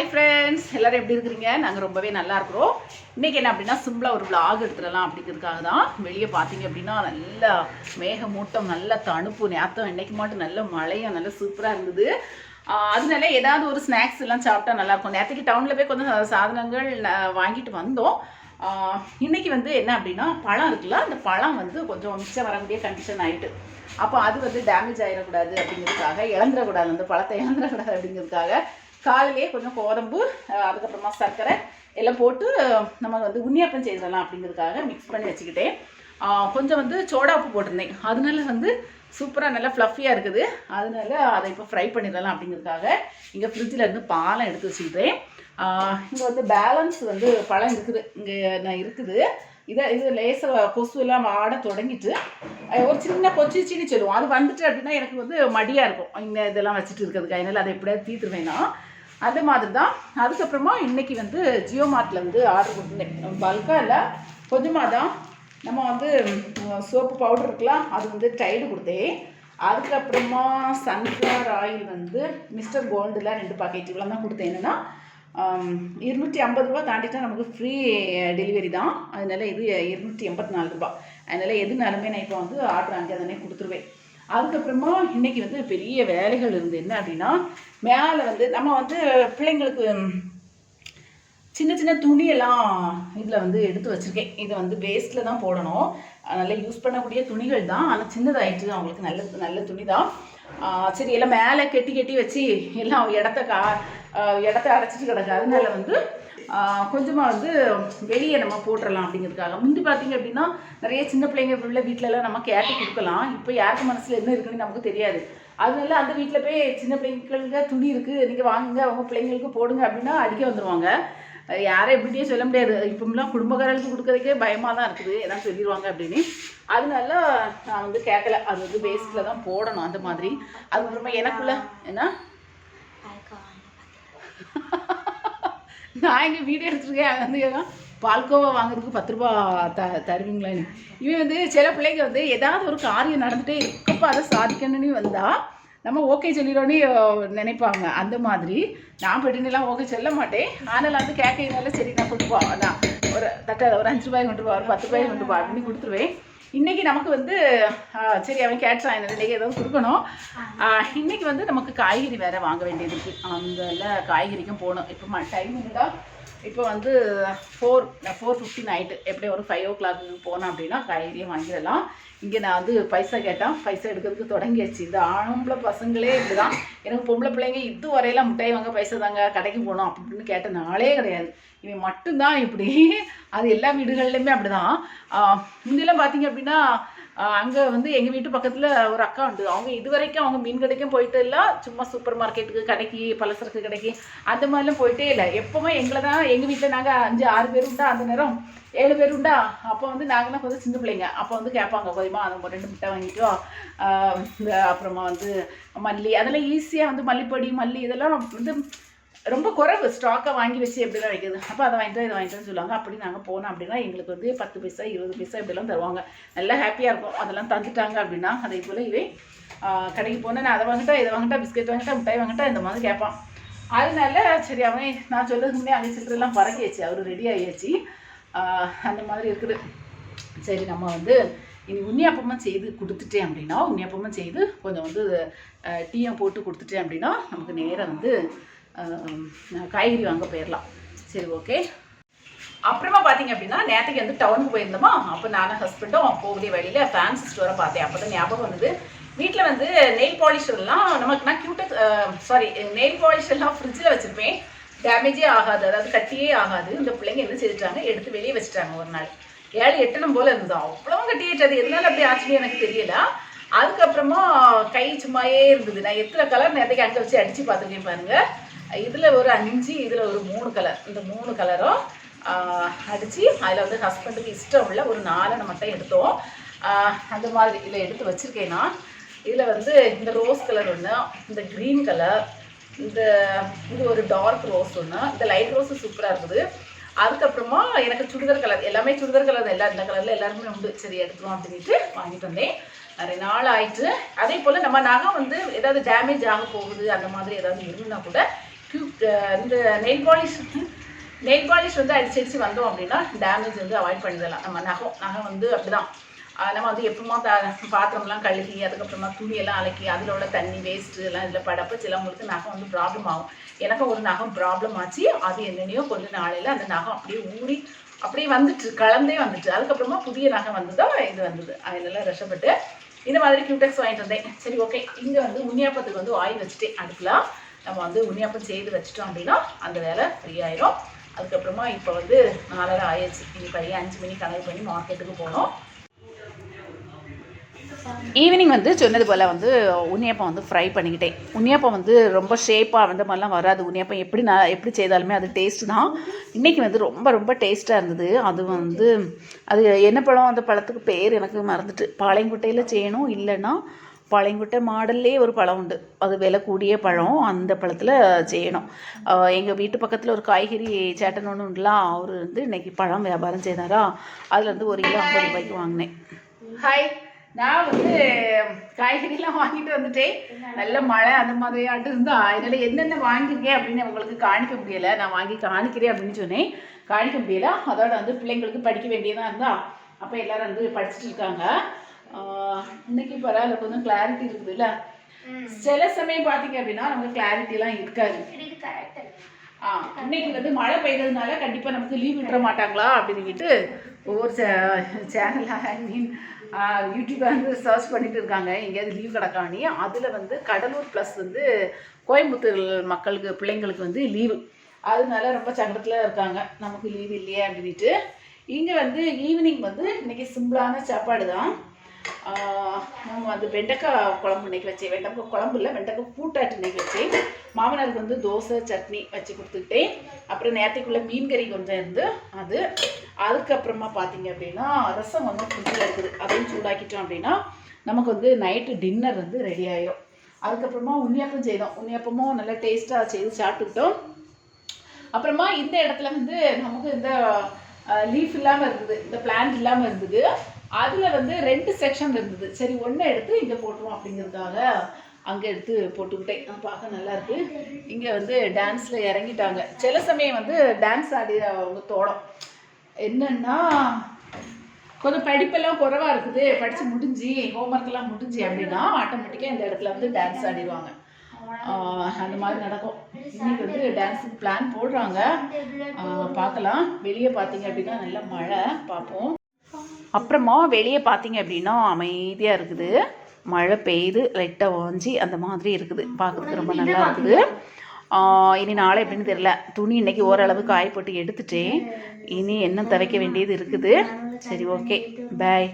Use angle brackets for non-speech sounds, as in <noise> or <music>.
Hi friends எல்லோரும் எப்படி இருக்கிறீங்க? நாங்கள் ரொம்பவே நல்லா இருக்கிறோம். இன்றைக்கி என்ன அப்படின்னா சிம்பிளாக ஒரு விளாக் எடுத்துடலாம் அப்படிங்கிறதுக்காக தான் வெளியே பார்த்தீங்க அப்படின்னா நல்ல மேகமூட்டம் நல்ல தணுப்பு நேத்தம் இன்றைக்கு மட்டும் நல்ல மழையும் நல்ல சூப்பராக இருந்தது. அதனால ஏதாவது ஒரு ஸ்நாக்ஸ் எல்லாம் சாப்பிட்டா நல்லாயிருக்கும் நேற்றுக்கு டவுனில் போய் கொஞ்சம் சாதனங்கள் ந- வாங்கிட்டு வந்தோம். இன்றைக்கி வந்து என்ன அப்படின்னா பழம் இருக்குல்ல அந்த பழம் வந்து கொஞ்சம் மிச்சம் வரக்கூடிய கண்டிஷன் ஆகிட்டு அப்போ அது வந்து டேமேஜ் ஆகிடக்கூடாது அப்படிங்கிறதுக்காக இழந்துடக்கூடாது. அந்த பழத்தை இழந்துடக்கூடாது அப்படிங்கிறதுக்காக காலையிலேயே கொஞ்சம் கோதம்பு அதுக்கப்புறமா சர்க்கரை எல்லாம் போட்டு நம்ம வந்து உண்ணியப்பம் செய்திடலாம் அப்படிங்கிறதுக்காக மிக்ஸ் பண்ணி வச்சுக்கிட்டேன். கொஞ்சம் வந்து சோடா உப்பு போட்டிருந்தேன். அதனால வந்து சூப்பராக நல்லா ஃப்ளஃபியாக இருக்குது. அதனால அதை இப்போ ஃப்ரை பண்ணிடலாம் அப்படிங்கிறதுக்காக இங்கே ஃப்ரிட்ஜில் இருந்து பாலம் எடுத்து வச்சுக்கிட்டேன். இங்கே வந்து பேலன்ஸ் வந்து பழம் இருக்குது. இங்கே நான் இருக்குது. இதை இது லேசாக கொசு எல்லாம் ஆட தொடங்கிட்டு ஒரு சின்ன கொச்சி சீனி சொல்லுவோம். அது வந்துட்டு அப்படின்னா எனக்கு வந்து மடியாக இருக்கும். இந்த இதெல்லாம் வச்சுட்டு இருக்கிறதுக்கு. அதனால அதை எப்படியாவது தீர்த்துருவேன் நான் அந்த மாதிரி தான் அதுக்கப்புறமா இன்னைக்கு வந்து ஜியோ மார்ட்டில் வந்து ஆர்டர் கொடுத்துருந்தேன். பல்காக இல்லை கொஞ்சமாக தான் நம்ம வந்து சோப்பு பவுடர் இருக்கலாம் அது வந்து டைடு கொடுத்தேன். அதுக்கப்புறமா சன்ஃப்ளவர் ஆயில் வந்து மிஸ்டர் கோல்டில் ரெண்டு பாக்கெட் தான் கொடுத்தேன். என்னென்னா இருநூற்றி ஐம்பது ரூபா தாண்டிட்டா நமக்கு ஃப்ரீ டெலிவரி தான். அதனால இது இருநூற்றி எண்பத்தி நாலு ரூபா அதனால எதுனாலுமே நான் இப்போ வந்து ஆர்டர் அங்கே தானே கொடுத்துருவேன். அதுக்கப்புறமா இன்னைக்கு வந்து பெரிய வேலைகள் இருந்து என்ன அப்படின்னா மேலே வந்து நம்ம வந்து பிள்ளைங்களுக்கு சின்ன சின்ன துணியெல்லாம் இதில் வந்து எடுத்து வச்சுருக்கேன். இதை வந்து வேஸ்ட்டில் தான் போடணும். அதனால் யூஸ் பண்ணக்கூடிய துணிகள் தான். ஆனால் சின்னதாயிட்டு அவங்களுக்கு நல்ல நல்ல துணி தான். சரி எல்லாம் மேலே கெட்டி கெட்டி வச்சு எல்லாம் இடத்த கா இடத்த அடைச்சிட்டு கிடக்கு. அதனால வந்து கொஞ்சமாக வந்து வெளியே நம்ம போட்டுடலாம் அப்படிங்கிறதுக்காக. முந்தி பார்த்தீங்க அப்படின்னா நிறைய சின்ன பிள்ளைங்க உள்ள வீட்டிலலாம் நம்ம கேட்டு கொடுக்கலாம். இப்போ யாருக்கு மனசில் என்ன இருக்குன்னு நமக்கு தெரியாது. அதனால அந்த வீட்டில் போய் சின்ன பிள்ளைங்களுக்கு துணி இருக்குது நீங்கள் வாங்குங்க அவங்க பிள்ளைங்களுக்கு போடுங்க அப்படின்னா அடிக்க வந்துடுவாங்க அது யாரை எப்படியே சொல்ல முடியாது. இப்போலாம் குடும்பக்காரர்களுக்கு கொடுக்கறதுக்கே பயமாக தான் இருக்குது. எதாவது சொல்லிடுவாங்க அப்படின்னு. அதனால நான் வந்து கேட்கல அது வந்து பேஸ்டில் தான் போடணும் அந்த மாதிரி. அதுக்கப்புறமா எனக்குள்ள என்ன? <laughs> நான் இங்கே வீடியோ எடுத்துருக்கேன். அவன் வந்து பால்கோவா வாங்குறதுக்கு பத்து ரூபா த தருவீங்களான்னு இவன் வந்து சில பிள்ளைங்க வந்து ஏதாவது ஒரு காரியம் நடந்துகிட்டே இருக்கப்போ அதை சாதிக்கணும்னு வந்தால் நம்ம ஓகே சொல்லிடுறோன்னு நினைப்பாங்க. அந்த மாதிரி நான் பெட்டினெல்லாம் ஓகே சொல்ல மாட்டேன். ஆனால் வந்து கேட்கறதுனால சரி நான் கொண்டு அதான் ஒரு தட்டை ஒரு அஞ்சு ரூபாய் கொண்டு போ ஒரு பத்து ரூபாய் கொண்டு அப்படின்னு கொடுத்துருவேன். இன்னைக்கு நமக்கு வந்து சரி அவன் கேட்டான் என்ன இன்னைக்கு ஏதாவது கொடுக்கணும். இன்னைக்கு வந்து நமக்கு காய்கறி வேற வாங்க வேண்டியது இருக்கு. அந்த காய்கறிக்கும் போகணும். இப்போ டைம் இருந்தால் இப்போ வந்து ஃபோர் ஃபோர் ஃபிஃப்டின் நைட்டு எப்படி ஒரு ஃபைவ் ஓ கிளாக் போனேன் அப்படின்னா காய்கறியும் வாங்கிடலாம். இங்கே நான் வந்து பைசா கேட்டேன். பைசா எடுக்கிறதுக்கு தொடங்கியாச்சு. இந்த ஆம்பளை பசங்களே இப்படி தான் எனக்கு பொம்பளை பிள்ளைங்க இது வரையில முட்டாய் வாங்க பைசா தாங்க கடைக்கு போகணும் அப்படின்னு கேட்ட நாளே கிடையாது. இவன் மட்டும்தான் இப்படி. அது எல்லா வீடுகள்லையுமே அப்படிதான். முன்னெல்லாம் முந்தியெல்லாம் பார்த்தீங்க அப்படின்னா அங்கே வந்து எங்கள் வீட்டு பக்கத்தில் ஒரு அக்கா உண்டு. அவங்க இது வரைக்கும் அவங்க மீன் கடைக்கும் போயிட்டு இல்லை சும்மா சூப்பர் மார்க்கெட்டுக்கு கடைக்கு பலசரக்கு கடைக்கு அந்த மாதிரிலாம் போயிட்டே இல்லை. எப்போவுமே எங்களை தான் எங்கள் வீட்டில் நாங்கள் அஞ்சு ஆறு பேர் உண்டா அந்த நேரம்? ஏழு பேர் உண்டா? அப்போ வந்து நாங்களாம் கொஞ்சம் சின்ன பிள்ளைங்க. அப்போ வந்து கேட்பாங்க கொஞ்சமாக அந்த ரெண்டு முட்டை வாங்கிட்டோ இந்த அப்புறமா வந்து மல்லி அதெல்லாம் ஈஸியாக வந்து மல்லிப்பொடி மல்லி இதெல்லாம் வந்து ரொம்ப குறைவு. ஸ்டாக்கை வாங்கி வச்சு எப்படிலாம் வைக்கிறது அப்போ அதை வாங்கிட்டு இதை வாங்கிட்டு சொல்லுவாங்க. அப்படி நாங்கள் போனோம் அப்படின்னா எங்களுக்கு வந்து பத்து பைசா இருபது பைசா இப்படிலாம் தருவாங்க. நல்லா ஹாப்பியாக இருக்கும். அதெல்லாம் தந்துட்டாங்க அப்படின்னா அதே போல் இவே கடைக்கு போனேன். நான் அதை வாங்கிட்டா இதை வாங்கிட்டா பிஸ்கெட் வாங்கிட்டா மிட்டாய் வாங்கிட்டா இந்த மாதிரி கேட்பான். அதனால சரி அவன் நான் சொல்றதுக்கு முன்னே அங்கே சில்லறெல்லாம் பறக்கியாச்சு. அவர் ரெடி ஆகியாச்சு அந்த மாதிரி இருக்குது. சரி நம்ம வந்து இனி உண்ணியப்பமும் செய்து கொடுத்துட்டேன் அப்படின்னா உண்ணியப்பமும் செய்து கொஞ்சம் வந்து டீயை டீயும் போட்டு கொடுத்துட்டேன் அப்படின்னா நமக்கு நேராக வந்து காய்கறி வாங்க போயிடலாம் சரி ஓகே அப்புறமா பார்த்தீங்க அப்படின்னா நேற்றுக்கு வந்து டவுனுக்கு போயிருந்தோமா? அப்போ நானும் ஹஸ்பண்டும் போகக்கூடிய வழியில் ஃபேன்சி ஸ்டோரை பார்த்தேன். அப்போ தான் ஞாபகம் வந்தது. வீட்டில் வந்து நெயில் பாலிஷ் எல்லாம் நமக்கு நான் கியூட்டக் சாரி நெயில் பாலிஷ் எல்லாம் ஃப்ரிட்ஜில் வச்சுருப்பேன். டேமேஜே ஆகாது. அதாவது கட்டியே ஆகாது. இந்த பிள்ளைங்க என்ன செய்துட்டாங்க? எடுத்து வெளியே வச்சுட்டாங்க ஒரு நாள். ஏழு எட்டணும் போல் இருந்தது. அவ்வளோ கட்டியாச்சு. அது எதனால அப்படி ஆச்சுன்னு எனக்கு தெரியல. அதுக்கப்புறமா கை சும்மாயே இருந்தது. நான் எத்தனை கலர் நேரத்துக்கு அங்கே வச்சு அடித்து பார்த்துருக்கேன் பாருங்கள் இதில் ஒரு அஞ்சு இதில் ஒரு மூணு கலர் இந்த மூணு கலரும் அடித்து அதில் வந்து ஹஸ்பண்டுக்கு இஷ்டம் உள்ள ஒரு நாலனை மட்டும் எடுத்தோம். அந்த மாதிரி இதில் எடுத்து வச்சுருக்கேன் நான். இதில் வந்து இந்த ரோஸ் கலர் ஒன்று இந்த க்ரீன் கலர் இந்த இது ஒரு டார்க் ரோஸ் ஒன்று இந்த லைட் ரோஸு சூப்பராக இருக்குது. அதுக்கப்புறமா எனக்கு சுடிதார் கலர் எல்லாமே சுடிதார் கலர் எல்லா இந்த கலரில் எல்லாருமே உண்டு. சரி எடுத்துருவோம் அப்படின்ட்டு வாங்கிட்டு வந்தேன். நிறைய நாள் ஆயிட்டு. அதே போல் நம்ம நகை வந்து ஏதாவது டேமேஜ் ஆக போகுது அந்த மாதிரி ஏதாவது இருந்துன்னா கூட க்யூப் இந்த நெயில் பாலிஷ் நெயில் பாலிஷ் வந்து அடிச்சு அடிச்சு வந்தோம் அப்படின்னா டேமேஜ் வந்து அவாய்ட் பண்ணிடலாம். நம்ம நகம் நகம் வந்து அப்படிதான். நம்ம வந்து எப்பவுமா த பாத்திரம்லாம் கழுகி அதுக்கப்புறமா துணியெல்லாம் அலக்கி அதில் உள்ள தண்ணி வேஸ்ட்டு எல்லாம் இதில் படப்ப சிலவங்களுக்கு நகம் வந்து ப்ராப்ளம் ஆகும். எனக்கும் ஒரு நகம் ப்ராப்ளம் ஆச்சு. அது என்னென்னையோ கொஞ்ச நாளையில் அந்த நகம் அப்படியே ஊறி அப்படியே வந்துட்டு கலந்தே வந்துட்டு அதுக்கப்புறமா புதிய நகம் வந்ததோ இது வந்தது. அதெல்லாம் ரசப்பட்டு இந்த மாதிரி கியூடெக்ஸ் வாங்கிட்டு வந்தேன். சரி ஓகே இங்கே வந்து உண்ணியாப்பத்துக்கு வந்து ஆயில் வச்சுட்டேன். அடுப்பில். நம்ம வந்து உண்ணியாப்பம் செய்து வச்சிட்டோம் அப்படின்னா அந்த வேலை ஃப்ரீ ஆயிரும். அதுக்கப்புறமா இப்போ வந்து நாலரை ஆயிடுச்சு. இனி பையன் அஞ்சு மணி கனவு பண்ணி மார்க்கெட்டுக்கு போனோம் ஈவினிங் வந்து சொன்னது போல் வந்து உண்ணியப்பம் வந்து ஃப்ரை பண்ணிக்கிட்டேன். உண்ணியப்பம் வந்து ரொம்ப ஷேப்பாக அந்த மாதிரிலாம் வராது. உண்ணியப்பம் எப்படி நான் எப்படி செய்தாலுமே அது டேஸ்ட் தான். இன்றைக்கி வந்து ரொம்ப ரொம்ப டேஸ்ட்டாக இருந்தது. அது வந்து அது என்ன பழம்? அந்த பழத்துக்கு பேர் எனக்கு மறந்துட்டு. பாளையங்குட்டையில் செய்யணும் இல்லைன்னா பழங்குட்டை மாடல்லே ஒரு பழம் உண்டு. அது விலை கூடிய பழம். அந்த பழத்தில் செய்யணும். எங்கள் வீட்டு பக்கத்தில் ஒரு காய்கறி சேட்டன் ஒன்று உண்டுலாம் அவர் வந்து இன்னைக்கு பழம் வியாபாரம் செய்தாரா? அதில் வந்து ஒரு கிலோ ஐம்பது ரூபாய்க்கு வாங்கினேன். ஹாய் நான் வந்து காய்கறிலாம் வாங்கிட்டு வந்துட்டேன். நல்ல மழை அந்த மாதிரியாட்டு இருந்தா அதனால என்னென்ன வாங்கியிருக்கேன் அப்படின்னு உங்களுக்கு காணிக்க முடியலை. நான் வாங்கி காணிக்கிறேன் அப்படின்னு சொன்னேன். காணிக்க முடியல. அதோட வந்து பிள்ளைங்களுக்கு படிக்க வேண்டியதாக இருந்தா அப்போ எல்லாரும் வந்து படிச்சுட்டு இருக்காங்க. இன்னைக்கு பரவாயில்ல கொஞ்சம் கிளாரிட்டி இருக்குதுல்ல? சில சமயம் பார்த்தீங்க அப்படின்னா நமக்கு கிளாரிட்டிலாம் இருக்காது. ஆ இன்னைக்கு வந்து மழை பெய்ததுனால கண்டிப்பாக நமக்கு லீவ் விட்டுற மாட்டாங்களா அப்படின்னுட்டு ஒவ்வொரு சேனல் ஐ மீன் யூடியூப்ல வந்து சர்ச் பண்ணிட்டு இருக்காங்க. எங்கேயாவது லீவ் கிடக்காணி அதில் வந்து கடலூர் ப்ளஸ் வந்து கோயம்புத்தூர் மக்களுக்கு பிள்ளைங்களுக்கு வந்து லீவு அதனால ரொம்ப சங்கடத்தில் இருக்காங்க. நமக்கு லீவ் இல்லையே அப்படின்ட்டு இங்கே வந்து ஈவினிங் வந்து இன்னைக்கு சிம்பிளான சாப்பாடு தான் ஆஹ் நம்ம வந்து வெண்டைக்காய் குழம்பு இன்னைக்கு வச்சேன். வெண்டைக்காய் குழம்பு இல்லை வெண்டைக்காய் கூட்டாட்டு இன்னைக்கு வச்சேன். மாமனாருக்கு வந்து தோசை சட்னி வச்சு கொடுத்துக்கிட்டேன். அப்புறம் நேரத்துக்குள்ளே மீன் கறி கொஞ்சம் இருந்து அது. அதுக்கப்புறமா பார்த்தீங்க அப்படின்னா ரசம் வந்து ஃப்ரிட்ஜில் இருக்குது. அதையும் சூடாக்கிட்டோம் அப்படின்னா நமக்கு வந்து நைட்டு டின்னர் வந்து ரெடி ஆகிடும் அதுக்கப்புறமா உண்ணியப்பம் செய்தோம். உண்ணியப்பமும் நல்லா டேஸ்ட்டாக செய்து சாப்பிட்டுக்கிட்டோம். அப்புறமா இந்த இடத்துல வந்து நமக்கு இந்த லீஃப் இல்லாமல் இருந்தது. இந்த பிளான்ட் இல்லாமல் இருந்தது. அதில் வந்து ரெண்டு செக்ஷன் இருந்தது. சரி ஒன்றை எடுத்து இங்கே போட்டுருவோம் அப்படிங்கிறதுக்காக அங்கே எடுத்து போட்டுக்கிட்டேன். பார்க்க நல்லா இருக்கு. இங்கே வந்து டான்ஸில் இறங்கிட்டாங்க. சில சமயம் வந்து டான்ஸ் ஆடி அவங்க தோடம். என்னன்னா கொஞ்சம் படிப்பெல்லாம் குறைவாக இருக்குது. படித்து முடிஞ்சு ஹோம்ஒர்க்கெல்லாம் முடிஞ்சு அப்படின்னா ஆட்டோமேட்டிக்காக இந்த இடத்துல வந்து டான்ஸ் ஆடிடுவாங்க. அந்த மாதிரி நடக்கும். இன்னைக்கு வந்து டான்ஸுக்கு பிளான் போடுறாங்க. பார்க்கலாம். வெளியே பார்த்தீங்க அப்படின்னா நல்ல மழை. பார்ப்போம். அப்புறமா வெளியே பார்த்தீங்க அப்படின்னா அமைதியாக இருக்குது. மழை பெய்யுது லைட்டாக வாஞ்சி அந்த மாதிரி இருக்குது. பார்க்கறதுக்கு ரொம்ப நல்லா இருக்குது. இனி நாளை எப்படின்னு தெரியல. துணி இன்னைக்கு ஓரளவு காய போட்டு எடுத்துட்டேன். இனி என்ன துவைக்க வேண்டியது இருக்குது. சரி ஓகே பாய்